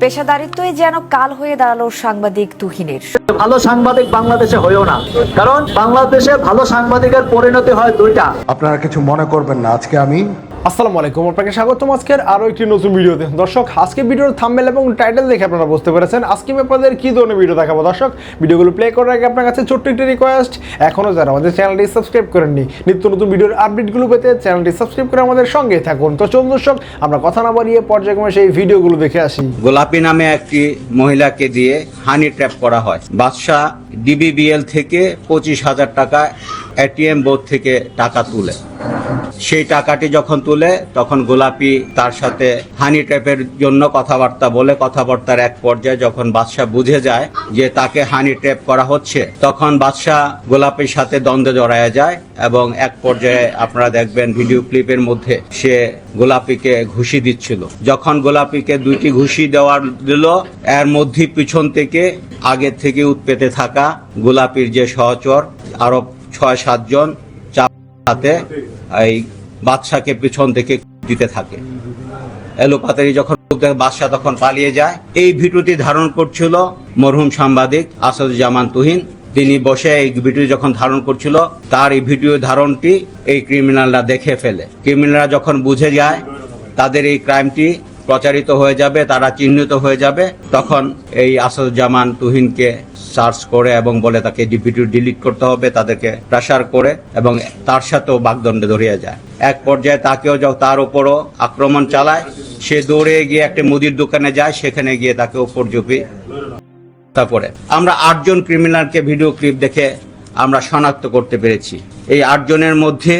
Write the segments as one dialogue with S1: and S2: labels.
S1: পেশাদারিত্বই যেন কাল হয়ে দাঁড়াল সাংবাদিক তুহিনের।
S2: ভালো সাংবাদিক বাংলাদেশে হয়েও না। কারণ বাংলাদেশে ভালো সাংবাদিকের পরিণতি হয় দুইটা।
S3: আপনারা কিছু মনে করবেন না। আজকে আমি
S4: আসসালামু আলাইকুম, আপনাকে স্বাগতম আজকের আরও একটি নতুন ভিডিওতে। দর্শক, আজকে ভিডিওর থাম্বেল এবং টাইটেল দেখে আপনারা বুঝতে পেরেছেন আজকে আমি আপনাদের কী ধরনের ভিডিও দেখাবো। দর্শক, ভিডিওগুলো প্লে করার আগে আপনার কাছে ছোট্ট একটি রিকোয়েস্ট এখনও যারা আমাদের চ্যানেলটি সাবস্ক্রাইব করেননি, নিত্য নতুন ভিডিওর আপডেটগুলো পেতে চ্যানেলটি সাবস্ক্রাইব করে আমাদের সঙ্গে থাকুন। তো চলুন দর্শক, আমরা কথা না বাড়িয়ে পর্যায়ক্রমে সেই ভিডিওগুলো দেখে আসি।
S5: গোলাপি নামে একটি মহিলাকে দিয়ে হানি ট্র্যাপ করা হয়। বাদশাহ ডিবিবিএল থেকে পঁচিশ হাজার টাকা এটিএম বোর্ড থেকে টাকা তুলে। সেই টাকাটি যখন তুলে তখন গোলাপি তার সাথে হানি ট্র্যাপের জন্য কথাবার্তা বলে কথাবার্তার এক পর্যায়ে যখন বাদশাহ বুঝে যায় যে তাকে হানি ট্র্যাপ করা হচ্ছে, তখন বাদশাহ গোলাপির সাথে দ্বন্দ্বে জড়ায় যায় এবং এক পর্যায়ে আপনারা দেখবেন ভিডিও ক্লিপের মধ্যে সে গোলাপিকে ঘুষি দিচ্ছিল। যখন গোলাপিকে দুইটি ঘুষি দেওয়ার দিল, এর মধ্যে পিছন থেকে আগে থেকে উৎপেতে থাকা গোলাপির যে সহচর আরও ছয় সাতজন চাপ হাতে এই বাদশাকে পিছন থেকে দিতে থাকে। এলোপাতারি যখন বাদশাহ তখন পালিয়ে যায়। এই ভিডিওটি ধারণ করছিল মরহুম সাংবাদিক আসাদুজ্জামান তুহিন। তিনি বসে এই ভিডিও যখন ধারণ করছিল, তার এই ভিডিও ধারণটি এই ক্রিমিনালরা দেখে ফেলে। ক্রিমিনালরা যখন বুঝে যায়, তাদের এই ক্রাইমটি প্রচারিত হয়ে যাবে, তারা চিহ্নিত হয়ে যাবে। তখন এই আসাদুজ্জামান তুহিনকে সার্চ করে এবং বলে তাকে ভিডিও ডিলিট করতে হবে, তাদেরকে প্রেশার করে এবং তার সাথেও বাগদণ্ডে ধরিয়ে যায়। এক পর্যায়ে তাকেও তার উপরও আক্রমণ চালায়। সে দৌড়ে গিয়ে একটা মুদির দোকানে যায়, সেখানে গিয়ে তাকে উপর জুপি তারপরে আমরা আটজন ক্রিমিনালকে ভিডিও ক্লিপ দেখে আমরা শনাক্ত করতে পেরেছি। এই আটজনের মধ্যে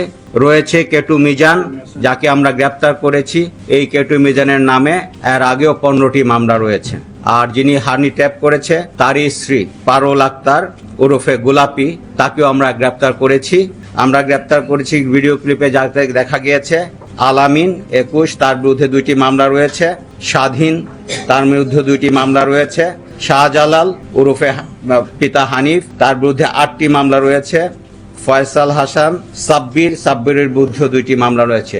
S5: রয়েছে কেটু মিজান, যাকে আমরা গ্রেপ্তার করেছি। এই কেটু মিজানের নামে এর আগেও পনেরোটি মামলা রয়েছে। আর যিনি হানি ট্যাপ করেছে, তারই স্ত্রী পারুল আক্তার ওরফে গোলাপি, তাকেও আমরা গ্রেপ্তার করেছি। আমরা গ্রেপ্তার করেছি ভিডিও ক্লিপে যাতে দেখা গিয়েছে। আলামিন একুশ, তার বিরুদ্ধে দুইটি মামলা রয়েছে। স্বাধীন, তার বিরুদ্ধে দুইটি মামলা রয়েছে। শাহজালাল ওরফে পিতা হানিফ, তার বিরুদ্ধে আটটি মামলা রয়েছে। ফয়সাল হাসান, সাব্বির, সাব্বিরের বিরুদ্ধে দুইটি মামলা রয়েছে।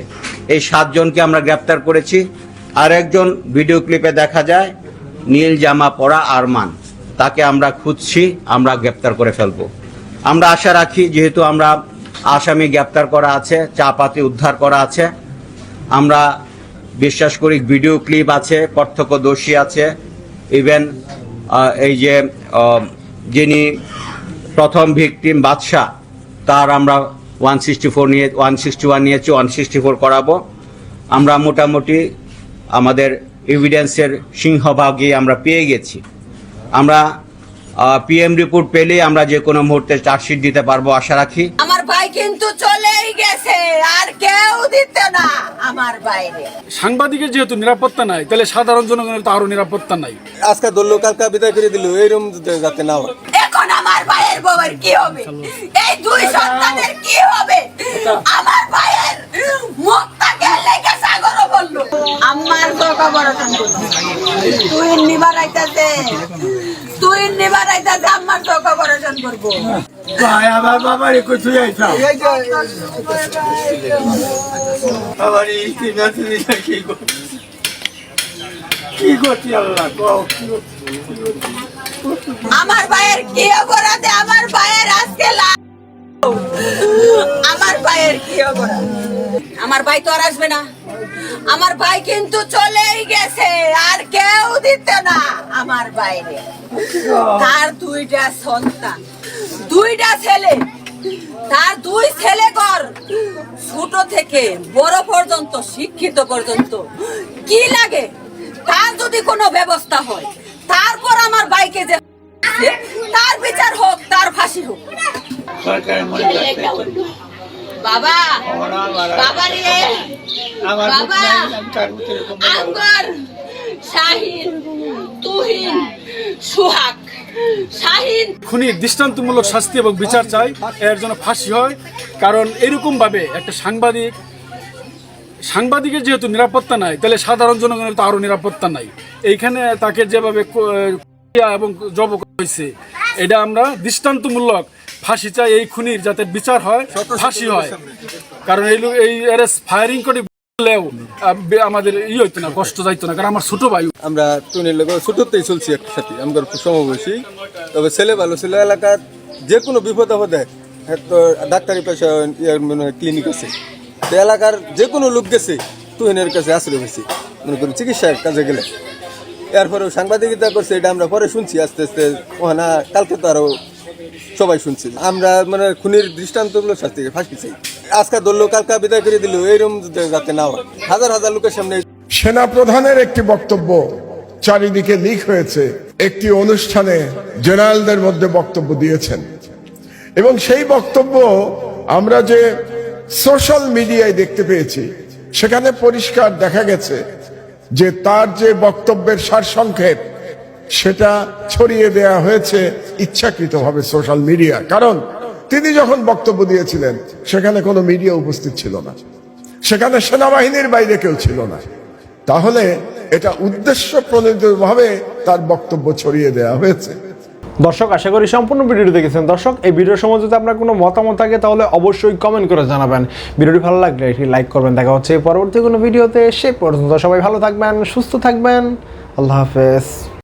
S5: এই সাতজনকে আমরা গ্রেপ্তার করেছি। আর একজন ভিডিও ক্লিপে দেখা যায়, নীল জামা পরা আরমান। তাকে আমরা খুঁজছি, আমরা গ্রেপ্তার করে ফেলব। আমরা আশা রাখি, যেহেতু আমরা আসামি গ্রেপ্তার করা আছে, চাপাতি উদ্ধার করা আছে, আমরা বিশ্বাস করি ভিডিও ক্লিপ আছে, প্রত্যক্ষদর্শী আছে, ইভেন এই যে যিনি প্রথম ভিকটিম বাদশাহ তার আমরা ওয়ান সিক্সটি ফোর নিয়ে ওয়ান সিক্সটি ওয়ান নিয়েছি ওয়ান সিক্সটি ফোর করাবো। আমরা মোটামুটি আমাদের এভিডেন্সের সিংহভাগই আমরা পেয়ে গেছি। আমরা পিএম রিপোর্ট পেলে আমরা যে কোনো মুহূর্তে চার্জশিট দিতে পারব, আশা রাখি।
S6: আমার ভাই কিন্তু চলেই বাইরে।
S7: সাংবাদিকের যেহেতু নিরাপত্তা নাই তাহলে সাধারণ জনগণের তো আরও নিরাপত্তা নাই।
S8: আজকে ধরলো কালকা বিদায় করে দিল এইরকম যাতে না হয়।
S6: এখন আমার ভাইয়ের বউয়ের কি হবে? এই দুই সন্তানের কি হবে? আমার ভাইয়ের মুখটাকে লেগে সাগর বলল? আমার তো খবর তুই নিবার আইতাছে তুই নিবার আইতাছে আমার তো খবর করব
S9: ভাই, আমার বাবার তুমি কি করছি আল্লাহ?
S6: আমার ভাইয়ের কি অপরাধে? আমার ভাইয়ের আজকে আমার ভাইয়ের কি অপরাধ? আমার ভাই তো আর আসবে না। আমার ভাই কিন্তু চলেই গেছে, আর কেউ দিতে না। আমার বাইরে তার দুইটা সন্তান। দুইটা ছেলে। তার দুই ছেলে কর ছোট থেকে বড় পর্যন্ত শিক্ষিত পর্যন্ত। কি লাগে? তার যদি কোনো ব্যবস্থা হয় তারপর আমার বাইকে যে তার বিচার হোক তার ফাঁসি হোক। বাবা বাবা রে। বাবা। আঙ্গর শাহিন তুহিন সুহাগ।
S7: খুনি দৃষ্টান্তমূলক শাস্তি এবং বিচার চাই এর জন্য ফাঁসি হয়। কারণ এরকম ভাবে একটা সাংবাদিক সাংবাদিকের যেহেতু নিরাপত্তা নাই তাহলে সাধারণ জনগণের তো আরও নিরাপত্তা নাই। এইখানে তাকে যেভাবে এবং জব করা হয়েছে এটা আমরা দৃষ্টান্তমূলক ফাঁসি চাই। এই খুনির যাতে বিচার হয় ফাঁসি হয়। কারণ এই লোক- এই ফায়ারিং করে আমাদের ই হইতো না, কষ্ট যাইতো না, কারণ আমার ছোট ভাই।
S8: আমরা টুনির লোক ছোটতেই চলছি একসাথে আমাদের খুব সমবয়সী। তবে ছেলে ভালো, ছিল এলাকার যে কোনো বিপদ আপদে তো ডাক্তারি পেশা ক্লিনিক আছে। তো এলাকার যে কোনো লোক গেছে তুহিনের কাছে আশ্রয় হয়েছে, মনে করি চিকিৎসার কাজে গেলে। এরপরেও সাংবাদিকতা করছে, এটা আমরা পরে শুনছি, আস্তে আস্তে, ওখানে কালকে তো আরও সবাই শুনছি। আমরা মানে খুনির দৃষ্টান্তগুলো শাস্তি ফাঁসি চাই। আজকে ধরলো কালকা বিদায় করে দিল, এইরকম যাতে না হয়। হাজার হাজার লোকের সামনে
S3: সেনা প্রধানের একটি বক্তব্য চারিদিকে লিক হয়েছে। একটি অনুষ্ঠানে জেনারেলদের মধ্যে বক্তব্য দিয়েছেন। এবং সেই বক্তব্য আমরা যে সোশ্যাল মিডিয়ায় দেখতে পেয়েছি, সেখানে পরিষ্কার দেখা গেছে যে তার যে বক্তব্যের সারসংক্ষেপ, সেটা ছড়িয়ে দেয়া হয়েছে ইচ্ছাকৃতভাবে সোশ্যাল মিডিয়া কারণ তিনি যখন বক্তব্য দিয়েছিলেন, সেখানে কোনো মিডিয়া উপস্থিত ছিল না। সেখানে সেনাবাহিনীর বাইরে কেউ ছিল না। তাহলে এটা উদ্দেশ্য প্রণোদিতভাবে তার বক্তব্য ছড়িয়ে দেওয়া হয়েছে।
S4: দর্শক, আশা করি সম্পূর্ণ ভিডিওটি দেখেছেন। দর্শক, এই ভিডিওর সময় যদি আপনার কোনো মতামত থাকে, তাহলে অবশ্যই কমেন্ট করে জানাবেন। ভিডিওটি ভালো লাগলে একটি লাইক করবেন। দেখা হচ্ছে পরবর্তী কোনো ভিডিওতে। সে পর্যন্ত সবাই ভালো থাকবেন, সুস্থ থাকবেন। আল্লাহ হাফেজ।